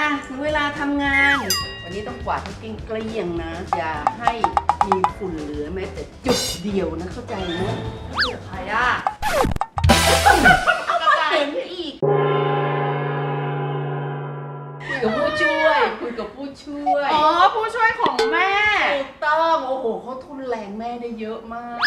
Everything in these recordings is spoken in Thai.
อะถึงเวลาทำงาน วันนี้ต้องกวาดให้เกลี้ยงๆนะ อย่าให้มีฝุ่นเหลือแม้แต่จุดเดียวนะเข้าใจไหมเสือใครอะเห็นอีกคุยกับผู้ช่วยคุยกับผู้ช่วย อ๋อ ผู้ช่วยของแม่ ถูกต้อง โอ้โหเขาทุนแรงแม่ได้เยอะมาก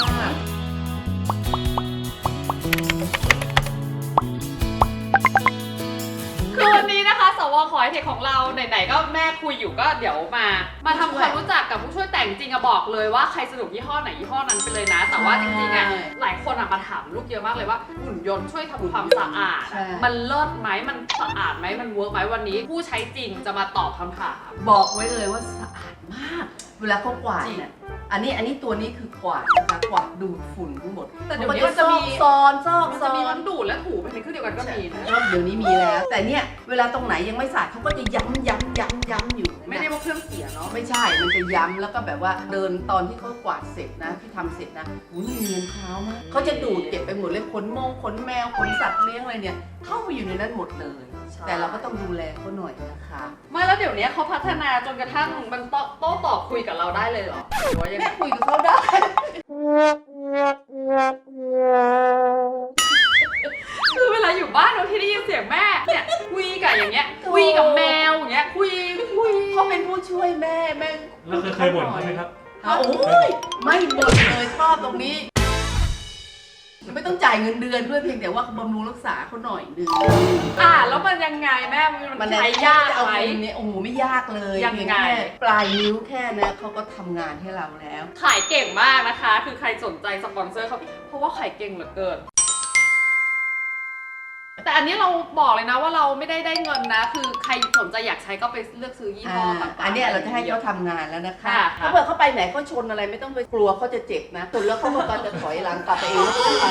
สวขอไอเทคของเราไหนๆก็แม่คุยอยู่ก็เดี๋ยวมา มาทำความรู้จักกับผู้ช่วยแต่งจริงอะบอกเลยว่าใครสนุกยี่ห้อไหนยี่ห้อนั้นไปเลยนะ แต่ว่าจริงๆอะหลายคนอะมาถามลูกเยอะมากเลยว่าหุ่นยนต์ช่วยทำความสะอาด ใช่ มันเลิศไหมมันสะอาดไหมมันเวิร์กไหมวันนี้ ผู้ใช้จริงจะมาตอบคำถาม บอกไว้เลยว่าสะอาดมาก เวลาเขากวาดจริงเนี่ย อันนี้อันนี้ตัวนี้คือกวาดนะคะกวาดดูดฝุ่นทั้งหมดแต่เดี๋ยวนี้ก็มันจะมีซอนซอกมันซจะอมีน ทั้งดูดและถูเป็นในเครื่องเดียวกันก็มีนะก็เดี๋ยวนี้มีแล้ว แต่เนี่ย เวลาตรงไหนยังไม่สะอาดเขาก็จะย้ำย้ำย้ำย้ำอยู่ไม่ได้ว่าเครื่องเสียเนาะ ไม่ใช่ มันจะย้ำแล้วก็แบบว่าเดินตอนที่เขากวาดเสร็จนะที่ทำเสร็จนะอุ้ยเนียนเท้ามากเขาจะดูดเก็บไปหมดเลยขนมงขนแมวขนสัตว์เลี้ยงอะไรเนี่ย เข้าไปอยู่ในนั้นหมดเลย ใช่ แต่เราก็ต้องดูแลเขาหน่อยนะคะ ไม่แล้วเดี๋ยวนี้เขาพัฒนาจนกระทั่งมันโต้โต้ตอบคุยกับเราได้เลยเหรอ หรือว่ายังไงแม่คุยกับเขาได้ คือเวลาอยู่บ้านบางทีได้ยินเสียงแม่เนี่ยคุยกับอย่างเงี้ยคุยกับแมวอย่างเงี้ยคุยคุยเขาเป็นผู้ช่วยแม่แม่แล้วเคยเคยบ่นเขาไหมครับอะโอ้ยไม่บ่นเลยชอบตรงนี้ ไม่ต้องจ่ายเงินเดือนด้วยเพียงแต่ว่าบำรุงรักษาเขาหน่อยนึงอ่า แล้วมันยังไงแม่มันใช้ยากเอาไหมเงินเนี่ยโอ้โหไม่ยากเลยยังไงเพีแค่ปลายนิ้วแค่นะเขาก็ทำงานให้เราแล้ว ขายเก่งมากนะคะ คือใครสนใจสปอนเซอร์เขาเพราะว่าขายเก่งเหลือเกิน แต่อันนี้เราบอกเลยนะว่าเราไม่ได้ได้เงินนะ คือใครสนใจอยากใช้ก็ไปเลือกซื้อยี่ห้อต่างๆ อันเนี้ยเราจะให้เขาทำงานแล้วนะคะ ค่ะถ้าเผื่อเขาไปไหนเขาชนอะไรไม่ต้องไปกลัวเขาจะเจ็บนะชนแล้วเขาก็จะถอยหลังกลับไปเองแล้วก็ไป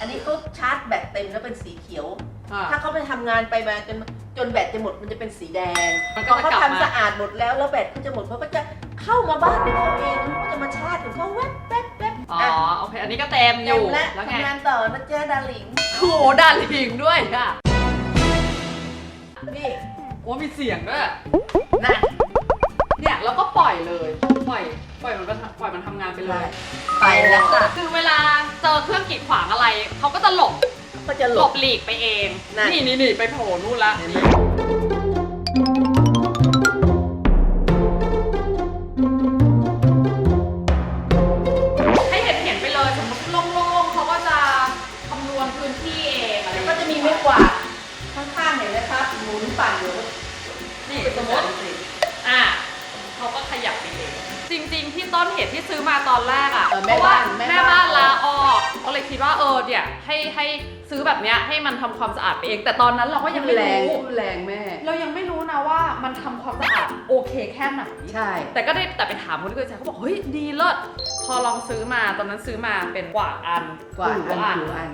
อันนี้เขาชาร์จแบตเต็มแล้วเป็นสีเขียวอ่าถ้าเขาไปทำงานไปมาจนจนแบตจะหมดมันจะเป็นสีแดงมันพก็อจะเขากลับมา ทำสะอาดหมดแล้วแล้วแบตเขาจะหมดเขาก็จะเข้ามาบ้านของเขาเองเขาก็จะมาชาร์จของเขาแวบแวบแวบ อ๋ออะโอเค อันนี้ก็เต็มอเต็ยู่ มแล้วแล้วไง ทำงานต่อนะเจ้าดาริงโอ้โหด่าลิงด้วยอะ นี่โอ้มีเสียงด้วย นะเนี่ยแล้วก็ปล่อยเลย ปล่อย ปล่อยมันไปทำปล่อยมันทำงานไปเลยไปแล้วค่ะคือเวลาเจอเครื่องกีดขวางอะไร เขาก็จะหลบ ก็จะหหลลบบ หลีกไปเอง นั่น นี่นี่นี่ไปโผล่นู่นละเห็นไหมใมครับหมุนปั่นอยู่นี่สมมติอะเขาก็ขยับไปเองจริงๆ ที่ต้นเหตุที่ซื้อมาตอนแรกอะเออเพแม่ราะว่าบ้านแม่แม่บ้าบ้านน ลาออกก็เลยคิดว่าเออเนี่ยให้ให้ซื้อแบบเนี้ยให้มันทำความสะอาดไปเอง แต่ตอนนั้นเราก็ยังไม่แรงรู้ทุ่นแรงแม่ เรายังไม่รู้นะว่ามันทำความสะอาดโอเคแค่ไหน ใช่ แต่ก็ได้แต่ไปถามคนที่เคยใช้เขาบอกเฮ้ยดีเลิศพอลองซื้อมาตอนนั้นซื้อมาเป็นกว่าดอันกวาดถูอัน ถูอัน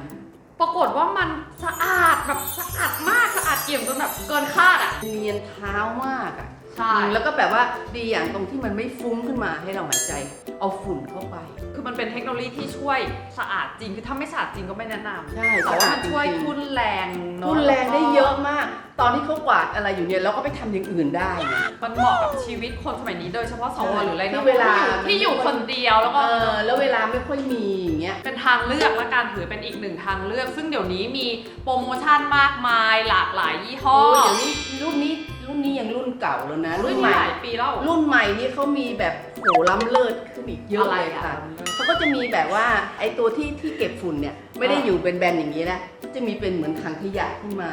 ปรากฏว่ามันสะอาดแบบสะอาดมากสะอาดเกี่ยมจนแบบเกินคาดอะเนียนเท้ามากอะ ใช่อืมแล้วก็แบบว่าดีอย่างตรงที่มันไม่ฟุ้งขึ้นมาให้เราหายใจ เอาฝุ่นเข้าไป คือมันเป็นเทคโนโลยีที่ช่วยสะอาดจริง คือถ้าไม่สะอาดจริงก็ไม่แนะนำใช่แต่ว่ามันสะอาดจริงๆช่วยทุ่นแรงเนอะทุ่นแรงได้เยอะมาก ตอนที่เขากวาดอะไรอยู่เนี่ยเราก็ไปทำอย่างอื่นได้นะมันเหมาะกับชีวิตคนสมัยนี้โดยเฉพาะสวหรืออะไรที่นะเวลา ที่อยู่คนเดียวแล้วก็เออแล้วเวลาไม่ค่อยมีอย่างเงี้ย เป็นทางเลือกและการถือเป็นอีกหนึ่งทางเลือก ซึ่งเดี๋ยวนี้มีโปรโมชั่นมากมายหลากหลายยี่ห้อ โอ้ยเดี๋ยวนี้รุ่นนี้ รุ่นนี้ยังรุ่นเก่าแล้วนะ รุ่รุ่นนใหใหม่ม่ หลายปีแล้ว รุ่นใหม่นี่เขามีแบบโหล้ำเลิศขึ้นอีกเยอะอะไรเลยอะค่ะเขาก็จะมีแบบว่าไอ้ตัวที่ที่เก็บฝุ่นเนี่ยไม่ได้อยู่เป็นแบนๆอย่างนี้นะจะมีเป็นเหมือนถังขยะขึ้นมา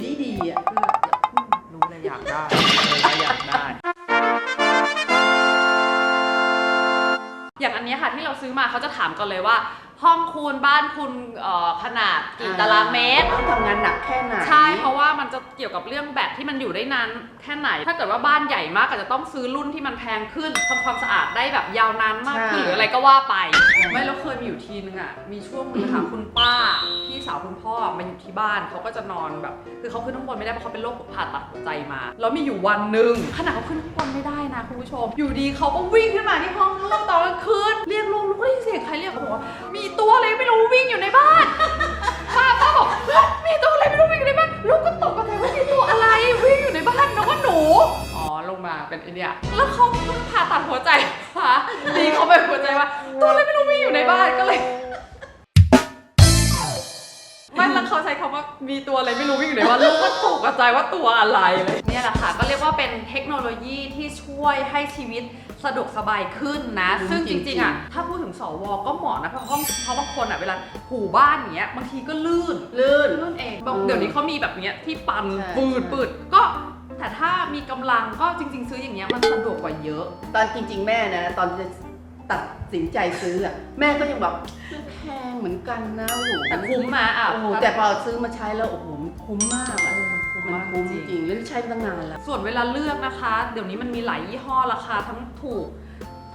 ดีดีๆอะ รู้เลยอยากได้เลยอยากได้ อย่างอันเนี้ยค่ะที่เราซื้อมาเขาจะถามก่อนเลยว่า ห้องคุณบ้านคุณเอ่อขนาดกี่ตารางเมตร ต้องทำงานหนักแค่ไหน ใช่เพราะว่ามันจะ เกี่ยวกับเรื่องแบตที่มันอยู่ได้นานแค่ไหน ถ้าเกิดว่าบ้านใหญ่มากก็จะต้องซื้อรุ่นที่มันแพงขึ้นทำความสะอาดได้แบบยาวนานมากขึ้นหรืออะไรก็ว่าไป ไม่แล้วเคยมีอยู่ทีนึงอะมีช่วงนึงค่ะคุณป้าพี่สาวคุณพ่อมาอยู่ที่บ้านเขาก็จะนอนแบบ คือเขาขึ้นข้างบนไม่ได้เพราะเขาเป็นโรคผ่าตัดหัวใจมา แล้วมีอยู่วันหนึ่งขณะเขาขึ้นข้างบนไม่ได้นะคุณผู้ชม อยู่ดีเขาก็วิ่งขึ้นมาที่ห้องลูกตอนกลางคืนเรียกลูกลูกก็ได้ยินเสียงใครเรียกเขาบอกว่ามีตัวอะไรไม่รู้วิ่งอยู่ในบ้านป้าป้าบอกมีตัวอะไรไม่รู้วิ่งอยู่ในบ้าน ลูกก็ตกใจว่ามีตัวอะไรวิ่งอยู่ในบ้านน้องว่าหนูมาเป็นไอเนี้ยแล้วเขาเพิ่งผ่าตัดหัวใจค่ะดีเขาเป็นหัวใจว่า ตัวอะไรไม่รู้วิ่งอยู่ในบ้านก็เลยไม่ แล้วเขาใช้คำว่ามีตัวอะไรไม่รู้วิ่งอยู่ในบ้านลูกก็ตกใจว่าตัวอะไรเลย เนี่ยแหละค่ะ ก็เรียกว่าเป็นเทคโนโลยีที่ช่วยให้ชีวิตสะดวกสบายขึ้นนะอืมซึ่งจจริริงงๆๆอะถ้าพูดถึงสวก็เหมาะนะเพราะเขาเพราะบางคนอะเวลาหูบ้านอย่างเงี้ยบางทีก็ลื่นลื่น ลื่นเองบางอืมเดี๋ยวนี้เขามีแบบเนี้ยที่ปันใช่ ปืดใช่ปืดก็ แต่ถ้ามีกำลังก็จริง ๆ ซื้ออย่างเงี้ยมันสะดวกกว่าเยอะ ตอนจริง ๆ แม่นะ ตอนจะ ตัดสินใจซื้ออะแม่ก็ยังแบบแพงเหมือนกันนะโอ้โหแต่คุ้มมาอะโอ้โหแต่พอซื้อมาใช้แล้วโอ้โหมันคุ้มมากอะคุ้มมันมากคุ้มจจริงริงๆแล้วใช้มาตั้งนานแล้วส่วนเวลาเลือกนะคะ เดี๋ยวนี้มันมีหลายยี่ห้อราคาทั้งถูก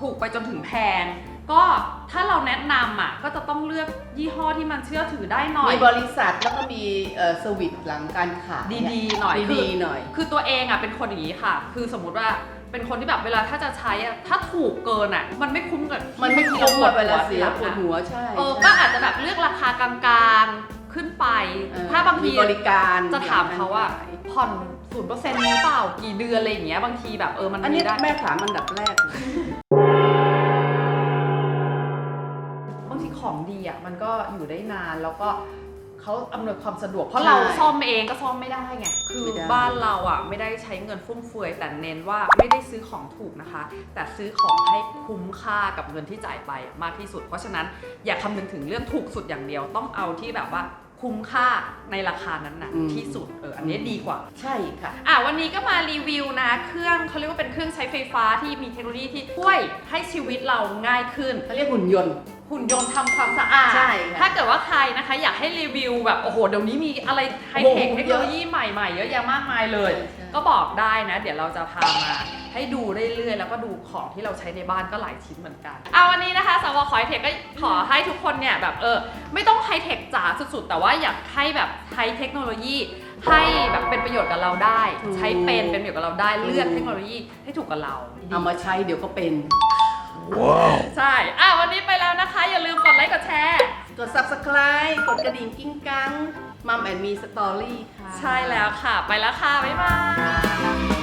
ถูกไปจนถึงแพง ก็ถ้าเราแนะนำอะก็จะต้องเลือกยี่ห้อที่มันเชื่อถือได้หน่อยมีบริษัทแล้วก็มีเอ่อสวิตหลังการขายดีๆหน่อยคือดีๆหน่อย คือตัวเองอะเป็นคนอย่างนี้ค่ะ คือสมมุติว่า เป็นคนที่แบบเวลาถ้าจะใช้อะถ้าถูกเกินอะมันไม่คุ้มกับมันไม่ที่คุ้มปวดเวลาหัเสียปวดทีหลังอะหัวใช่เออใช่ก็อาจจะแบบเลือกราคากลางๆขึ้นไปเออถ้าบางทีมีบริการจะถามเขาว่าหลังกรขยผ่อนศูนย์เปอร์เซ็นต์หรือเปล่ากี่เดือนอะไรอย่างเงี้ยบางทีแบบเออมันอันมีนี้ได้แม่ถามอันดับแรกเลยบางทีของดีอะมันก็อยู่ได้นานแล้วก็ เขาอำนวยความสะดวก เพราะเราซ่อมเองก็ซ่อมไม่ได้ไง คือบ้านเราอะไม่ได้ใช้เงินฟุ่มเฟือย แต่เน้นว่าไม่ได้ซื้อของถูกนะคะ แต่ซื้อของให้คุ้มค่ากับเงินที่จ่ายไปมากที่สุด เพราะฉะนั้นอย่าคำนึงถึงเรื่องถูกสุดอย่างเดียว ต้องเอาที่แบบว่าคุ้มค่าในราคานั้นนะที่สุดเอออันนี้ดีกว่า ใช่ค่ะอะวันนี้ก็มารีวิวนะ เครื่องเขาเรียกว่าเป็นเครื่องใช้ไฟฟ้าที่มีเทคโนโลยีที่ช่วยให้ชีวิตเราง่ายขึ้นเขาเรียกหุ่นยนต์หุ่นยนต์ทำความสะอาดใช่ อยากให้รีวิวแบบโอ้โหเดี๋ยวนี้มีอะไรไฮเทคโอ้โหเทคโนโลยีใหม่ๆ เยอะแยะมากมายเลยใช่ใช่ก็บอกได้นะ เดี๋ยวเราจะพามาให้ดูเรื่อยๆ แล้วก็ดูของที่เราใช้ในบ้านก็หลายชิ้นเหมือนกันอะวันนี้นะคะสาวขอไฮเทคก็ขอให้ทุกคนเนี่ยแบบเออไม่ต้องไฮเทคจ๋าสุดๆ แต่ว่าอยากให้แบบใช้เทคโนโลยี ให้แบบเป็นประโยชน์กับเราได้ ถูก ใช้เป็นเป็นประโยชน์กับเราได้เลือกถูกเทคโนโลยีให้ถูกกับเรา เอามาใช้เดี๋ยวก็เป็น ใช่ อะวันนี้ไปแล้วนะคะ อย่าลืม กดกระดิ่งกิ้งกังมัมแอนมีสตอรี่ค่ะ ใช่แล้วค่ะ ไปแล้วค่ะ บ๊ายบาย